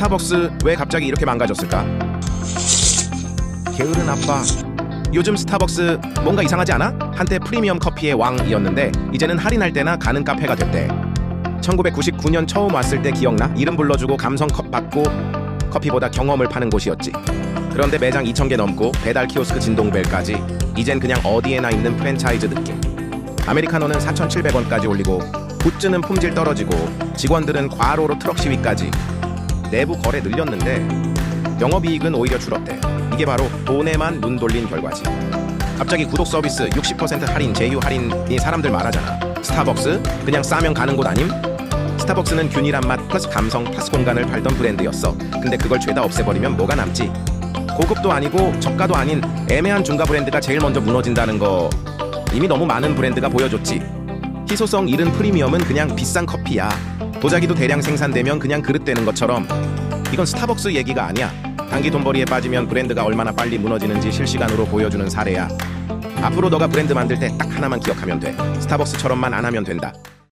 스타벅스 왜 갑자기 이렇게 망가졌을까? 게으른 아빠. 요즘 스타벅스 뭔가 이상하지 않아? 한때 프리미엄 커피의 왕이었는데 이제는 할인할 때나 가는 카페가 됐대. 1999년 처음 왔을 때 기억나? 이름 불러주고 감성 컵 받고 커피보다 경험을 파는 곳이었지. 그런데 매장 2,000개 넘고 배달 키오스크 진동벨까지 이젠 그냥 어디에나 있는 프랜차이즈 느낌. 아메리카노는 4,700원까지 올리고 굿즈는 품질 떨어지고 직원들은 과로로 트럭 시위까지 내부 거래 늘렸는데 영업이익은 오히려 줄었대. 이게 바로 돈에만 눈 돌린 결과지. 갑자기 구독 서비스 60% 할인, 제휴 할인이 사람들 말하잖아. 스타벅스 그냥 싸면 가는 곳 아님? 스타벅스는 균일한 맛 플러스 감성 플러스 공간을 팔던 브랜드였어. 근데 그걸 죄다 없애버리면 뭐가 남지? 고급도 아니고 저가도 아닌 애매한 중가 브랜드가 제일 먼저 무너진다는 거 이미 너무 많은 브랜드가 보여줬지. 희소성 잃은 프리미엄은 그냥 비싼 커피야. 도자기도 대량 생산되면 그냥 그릇 되는 것처럼 이건 스타벅스 얘기가 아니야. 단기 돈벌이에 빠지면 브랜드가 얼마나 빨리 무너지는지 실시간으로 보여주는 사례야. 앞으로 너가 브랜드 만들 때 딱 하나만 기억하면 돼. 스타벅스처럼만 안 하면 된다.